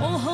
我好。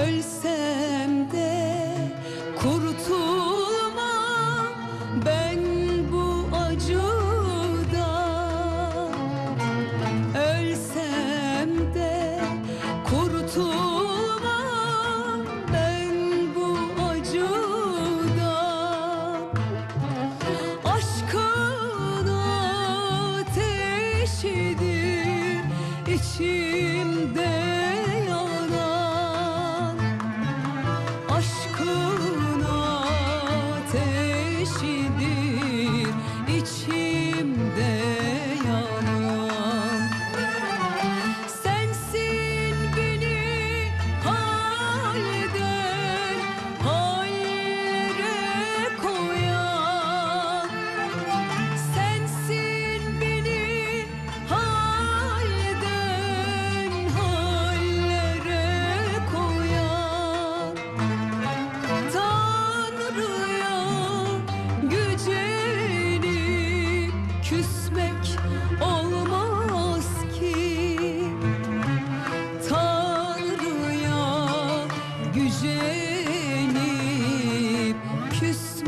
seul güzelim küsmek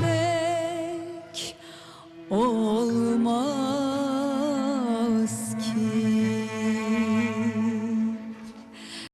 olmaz.